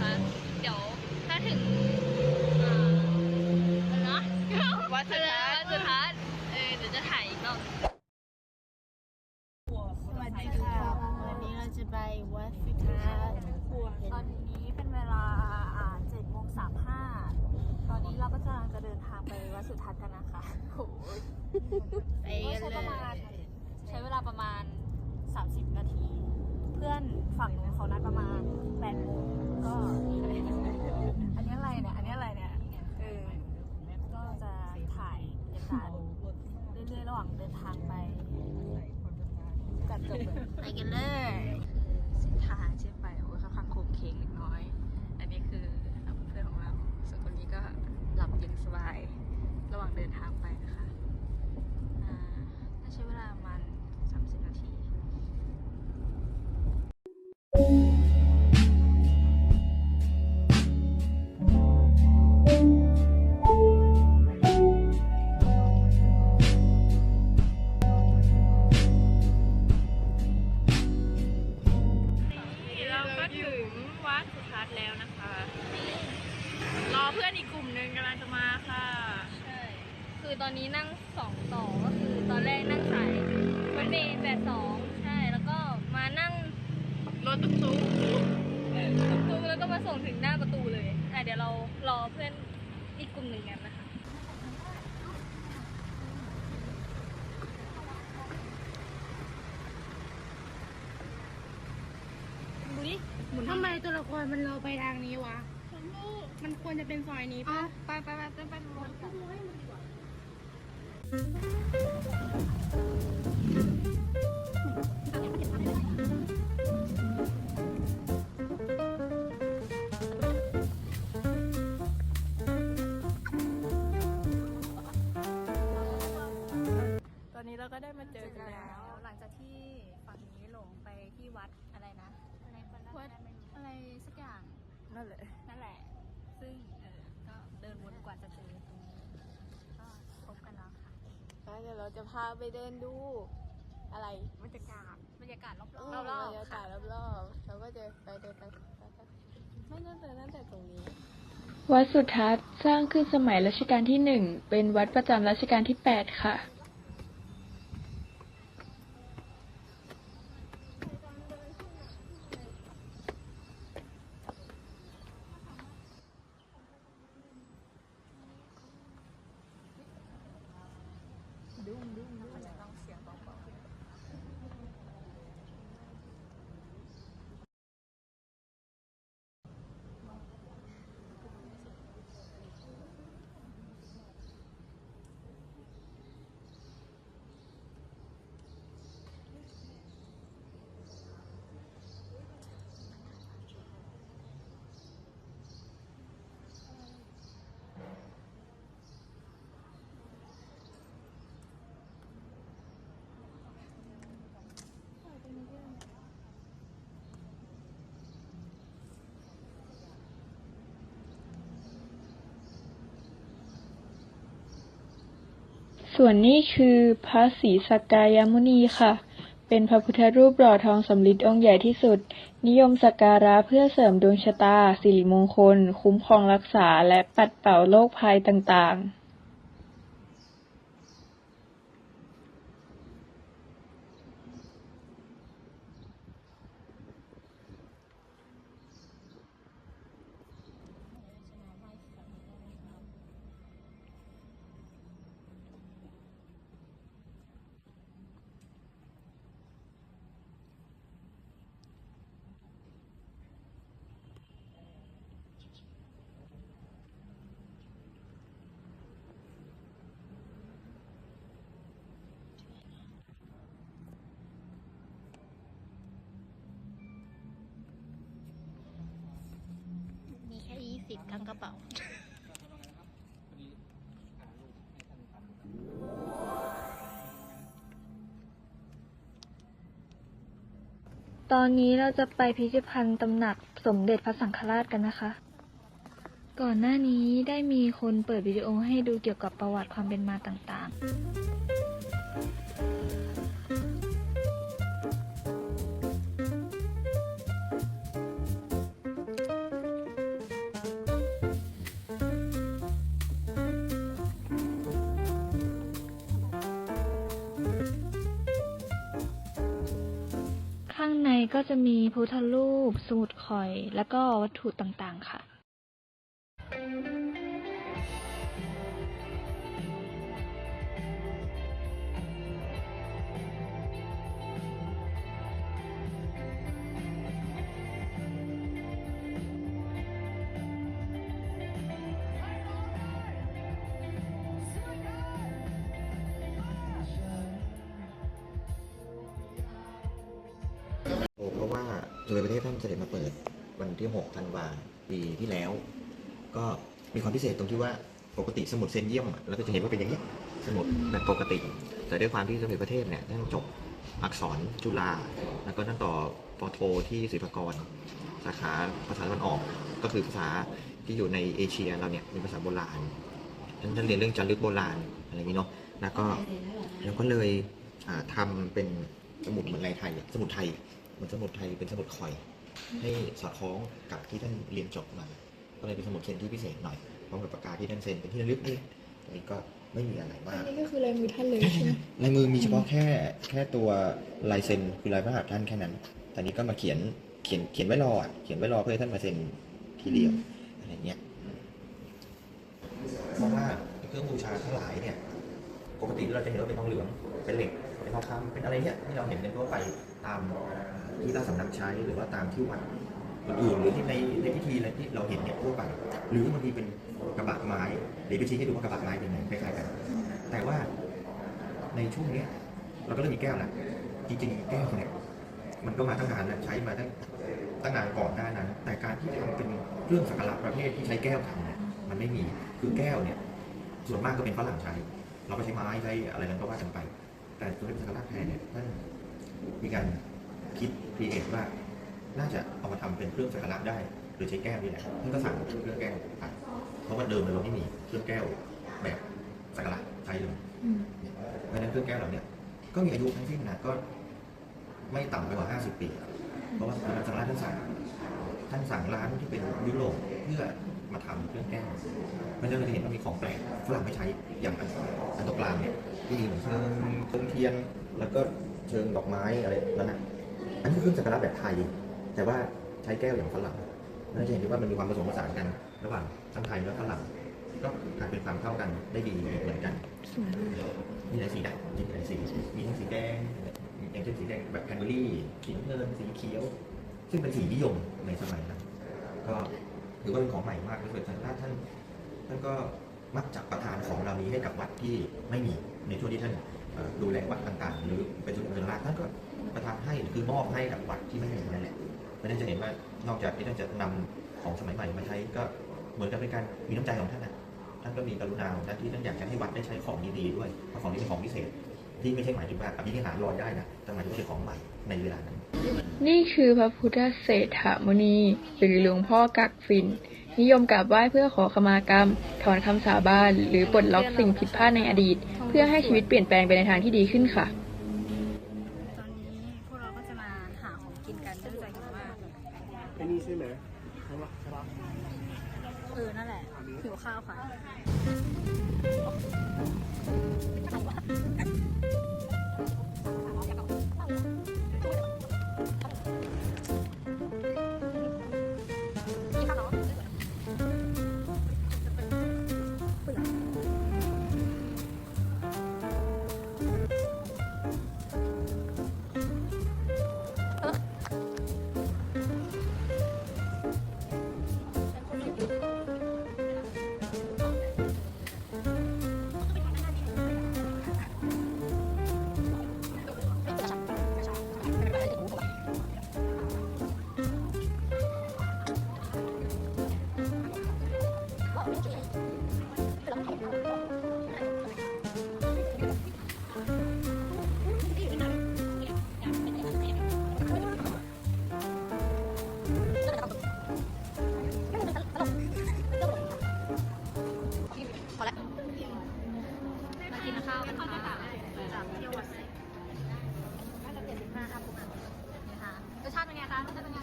คะ เดี๋ยวถ้าถึงเอ่อเนาะวัดสุทัศน์ เคือตอนนี้นั่งสองต่อก็คือตอนแรกนั่งสายรถเมล์แปดสองใช่ แล้วก็มานั่งรถตุ๊กตุ๊กตุ๊กแล้วก็มาส่งถึงหน้าประตูเลยอะเดี๋ยวเรารอเพื่อนอีกกลุ่มหนึ่งกันนะคะดูดิทำไมตัวละครมันเราไปทางนี้วะ มันควรจะเป็นซอยนี้ปะไปไปไปไปไปรถกัน ตอนนี้เราก็ได้มาเจอกันแล้ว หลังจากที่ฝั่งนี้หลงไปที่วัดอะไรนะวัดอะไรสักอย่างนั่นแหละนั่นแหละ ซึ่งเออก็เดินวนกว่าจะเจอตรงนี้ ก็พบกันแล้วค่ะ เดี๋ยวเราจะพาไปเดินดู อะไรบรรยากาศบรรยากาศรอบเอๆอบรรอบรยาๆค่ะกาศรอบๆเราก็จะไปเดินไปไม่น่าจะนั่นแต่ตรงนี้วัดสุทัศน์สร้างขึ้นสมัยรัชกาลที่หนึ่งเป็นวัดประจำรัชกาลที่8ค่ะ ต้องเสียงเบาๆ ส่วนนี้คือพระศรีสักกายมุนีค่ะ เป็นพระพุทธรูปหล่อทองสำริดองค์ใหญ่ที่สุด นิยมสักการะเพื่อเสริมดวงชะตา สิริมงคล คุ้มครองรักษาและปัดเป่าโรคภัยต่างๆ มี แค่ยี่สิบทั้งกระเป๋า ตอนนี้เราจะไปพิพิธภัณฑ์ตำหนักสมเด็จพระสังฆราชกันนะคะ ก่อนหน้านี้ได้มีคนเปิดวิดีโอให้ดูเกี่ยวกับประวัติความเป็นมาต่างๆ ก็จะมีพุทธรูปสมุดข่อย แล้วก็วัตถุต่างๆค่ะะว่าโดยประเทศท่านเสด็จมาเปิดวันที่6ธันวาปีที่แล้ว ก็มีความพิเศษตรงที่ว่าปกติสมุดเซนเยี่ยมอะเราก็จะเห็นว่าเป็นอย่างนี้ยสมุดแบบปกติ แต่ด้วยความที่สมเด็จพระเทพเนี่ยท่านจบอักษรจุฬาแล้วก็ท่านต่อปอโทที่ศิลปากร สาขาภาษาตะวันออกก็คือภาษาที่อยู่ในเอเชียเราเนี่ยเป็นภาษาโบราณท่านท่านเรียนเรื่องจารึกโบราณอะไรอย่างนี้เนาะแล้วก็เราก็เลยอ่าทำเป็นสมุดเหมือนลายไทยอะสมุดไทย เหมือนสมุดไทยเป็นสมุดคอย ให้สอดคล้องกับที่ท่านเรียนจบมา ก็เลยเป็นสมุดเซ็นที่พิเศษหน่อยพร้อมกับปากกาที่ท่านเซ็นเป็นที่ระลึกนี่อันนี้ก็ไม่มีอะไรมากนี่ก็คือลายมือท่านเลยใช่ไหมลายมือมีเฉพาะแค่แค่ตัวลายเซ็นคือลายพระหัตถ์ท่านแค่นั้นแต่นี้ก็มาเขียนเขียนเขียนไว้รออะเขียนไว้รอเพื่อให้ท่านมาเซ็นทีเดียวอะไรเงี้ยเพราะว่าเครื่องบูชาทั้งหลายเนี่ย ปกติเราจะเห็นว่าเป็นทองเหลือง เป็นเหล็ก เป็นทองคำเป็นอะไรเงี้ยที่เราเห็นกันทั่วไปตาม ที่เราสำนักใช้หรือว่าตามที่วัดอื่นๆหรือที่ในในพิธีอะไรที่เราเห็นเนี่ยทั่วไป หรือบางทีเป็นกระบะไม้เดี๋ยวไปชี้ให้ดูว่ากระบะไม้เป็นไงคล้ายๆกัน แต่ว่าในช่วงเนี้ยเราก็เริ่มมีแก้วแล้วจริงๆแก้วเนี่ยมันก็มาตั้งนานแล้วใช้มาตั้งตั้งนานก่อนหน้านั้น แต่การที่ทำเป็นเครื่องสักการะประเภทที่ใช้แก้วทำเนี่ยมันไม่มีคือแก้วเนี่ยส่วนมากก็เป็นฝรั่งใช้ เราก็ใช้ไม้ใช้อะไรกันก็ว่ากันไป แต่ตัวเป็นสักการะแทนเนี่ยท่านมีการคิด รีเอทว่า น่าจะเอามาทำเป็นเครื่องสักการะได้โดยใช้แก้วนี่แหละท่านก็สั่งเครื่องแก้วไปเพราะว่าเดิมเราไม่มีเครื่องแก้วแบบสักการะใช้เลยเพราะฉะนั้นเครื่องแก้วเหล่าเนี้ยก็มีอายุทั้งสิ้นนะก็ไม่ต่ำไปกว่า 50 ปี เพราะว่าสมเด็จพระสังฆราชท่านสั่งท่านสั่งร้านที่เป็นยุโรปเพื่อมาทำเครื่องแก้วเพราะฉะนั้นเราจะเห็นว่ามีของแปลกฝรั่งไม่ใช้อย่างอันอันตรงกลางเนี่ยที่มีเหมือนเชิงโคมเทียนแล้วก็เชิงดอกไม้อะไรนั่นนะ อันนี้คือเครื่องสักการะแบบไทย แต่ว่าใช้แก้วอย่างฝรั่งเราจะเห็นได้ว่ามันมีความผสมผสานกัน ระหว่างทั้งไทยและฝรั่งก็กลายเป็นความเข้ากันได้ดีเหมือนกันมีหลายสีนะมีหลายสีมีทั้งสีแดงอย่างเช่นสีแดงแบบแคนเบอรี่สีน้ำเงินสีเขียว ซึ่งเป็นสีนิยมในสมัยนั้นก็ถือว่าเป็นของใหม่มากเลยสังฆราชท่านท่านก็มักจะประทานของเหล่านี้ให้กับวัดที่ไม่มีในช่วงที่ท่าน ดูแลวัดต่างๆ หรือเป็นสุนทรราชท่านก็ประทานให้คือมอบให้กับวัดที่ไม่มีนั่นแหละเพราะนั้นจะเห็นว่านอกจากที่ท่านจะนำของสมัยใหม่มาใช้ก็เหมือนกับเป็นการมีน้ำใจของท่านนะท่านก็มีกรุณาของท่านที่ท่านอยากจะให้วัดได้ใช้ของดีๆด้วยเพราะของนี้เป็นของพิเศษ ที่ไม่ใช่หมายถึงว่าอภินิหารลอยได้นะแต่หมายถึงว่าเป็นของใหม่ในเวลานั้น นี่คือพระพุทธเศรษฐมุนีหรือหลวงพ่อกักฟิน นิยมกราบไหว้เพื่อขอขมากรรม ถอนคำสาบาน หรือปลดล็อกสิ่งผิดพลาดในอดีต เพื่อให้ชีวิตเปลี่ยนแปลงไปในทางที่ดีขึ้นค่ะ ตอนนี้พวกเราก็จะมาหาของกินกันด้วยใจหิวมากไอ้นี่ใช่ไหมใช่ปะใช่ปะเออนั่นแหละหิวข้าวค่ะ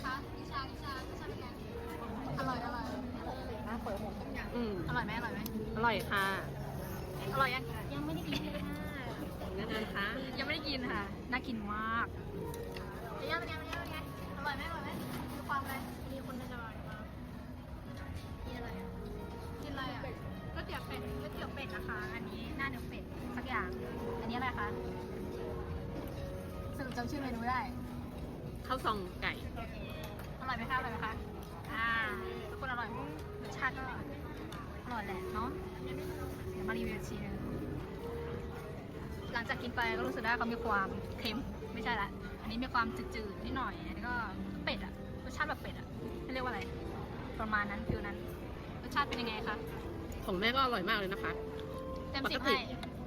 คะรสชาติเป็นไงคะนิชานิชารสชาติเป็นไงอร่อยอร่อยน่าเปิดหมดทุกอย่างอืมอร่อยไหมอร่อยไหมอร่อยค่ะ อร่อยยังยังไม่ได้กินเลยค่ะแนะนำค่ะยังไม่ได้กินค่ะ น่ากินมากเป็นยังเป็นยังเป็นยังเป็นยังร่อยไหมอร่อยไหมมีความอะไรมีคนจะอร่อยมากกินอะไรอะกินอะไรอะก๋วยเตี๋ยวเป็ดก๋วยเตี๋ยวเป็ดนะคะ อันนี้หน้าเนื้อเป็ดสักอย่าง อันนี้อะไรคะสรุปจำชื่อเมนูได้ ข้าวซองไก่ อร่อยไหมคะอร่อยไหมคะอ่าทุกคนอร่อยไหมรสชาติก็อร่อยแหละเนาะเดี๋ยวมารีวิวอีกทีนึงหลังจากกินไปก็รู้สึกได้เขามีความเค็มไม่ใช่ละอันนี้มีความจืดๆนิดหน่อยอันนี้ก็เป็ดอะรสชาติแบบเป็ดอะเรียกว่าอะไร ประมาณนั้นฟิลนั้นรสชาติเป็นยังไงคะของแม่ก็อร่อยมากเลยนะคะ เต็มปสิกบติให้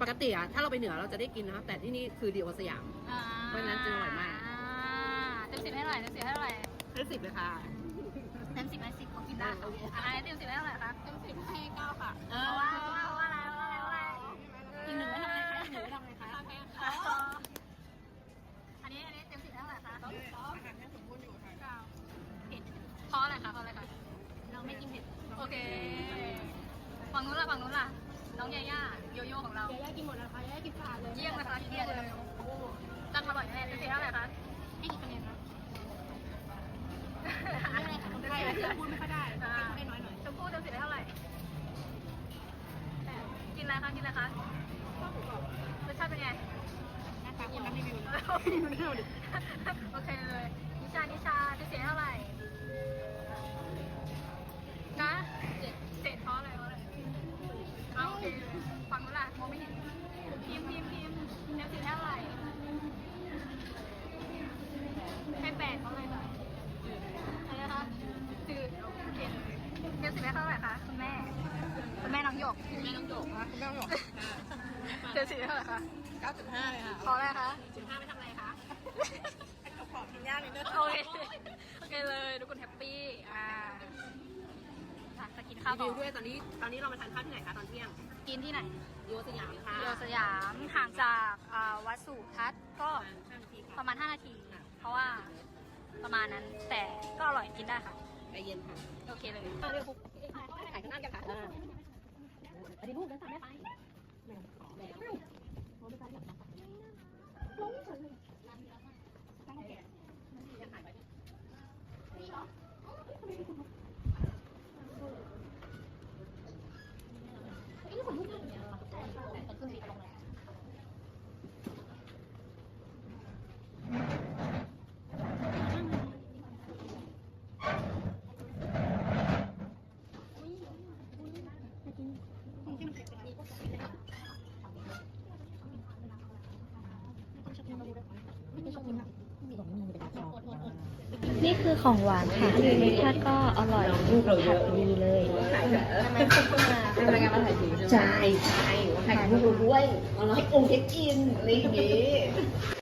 ปกติอะถ้าเราไปเหนือเราจะได้กินนะครับแต่ที่นี่คือดีโอสยามอ่าเพราะฉะนั้นจึงอร่อยมาก อ่เต็ มสิบให้เท่าไหร่เต็มสิบให้เท่าไหร่ให้สิบเลยค่ะ เต็มสิบให้สิบของกินได้ค่ะอะไรเต็มสิบให้เท่าไหร่คะเต็มสิบให้เก้าค่ะเอเพอราะว่าเพราะว่าเพราะว่าอะไรเพราะว่าอะไรเพราะว่าอะไรอีกหนึ่งไว้ทำอะไรคะอีกหนึ่งไว้ทำอะไรคะอันนี้อันนี้เต็มสิบให้เท่าไหร่คะอาหารยังสมบูรณ์อยู่ค่ะเก้าเผ็ดเพราะอะไรคะเพราะอะไรคะเราไม่กินเผ็ดโอเคฝั่งนู้นล่ะฝั่งนู้นล่ะน้องยาย่าโยโย่ของเรายายากินหมดแล้วค่ะยายากินสะอาดเลยเยี่ยมนะคะเยี่ยมเลยโอ้โหจังอร่อยแน่เต็มสิบเท่าไหร่คะให้กี่คะแนนนะ อะไรคะใช่พูดไม่ค่อยได้ให้น้อยหน่อยชมพู่เต็มสิบได้เท่าไหร่กินอะไรคะกินอะไรคะรสชาติเป็นไงนะคะคนรับรีวิวโอเคเลยนิชานิชาจะเสียเท่าไหร่ เต็มสิบได้เท่าไหร่คะ9.5เลยค่ะเพราะอะไรคะ15ไปทำอะไรคะโอเคโอเคเลยทุกคนแฮปปี้อ่าอะจะกินข้าวรีต่อวิวด้วยตอนนี้ตอนนี้เรามาทานข้าวที่ไหนคะตอนเที่ยงกินที่ไหนดีโอสยามค่ะเดียวสยามห่างจากอ่าวัดสุทัศน์ก็ห้านาทีปค่ะระมาณ 5 นาที เพราะว่าประมาณนั้นแต่ก็อร่อยกินได้ค่ะไปเย็นค่ะโอเคเลยถ่ายข้างหน้ากันค่ะอันนี้รูปนั้นตามแม่ไป นี่คือของหวานค่ะรสชาติก็อร่อยรูปผักดีเลยทำไมคุณมาทำรายงานมาถ่ายถึงใช่ใช่ถ่ายรูปด้วยอร่อยองค์เช็คอินอะไรอย่างงี้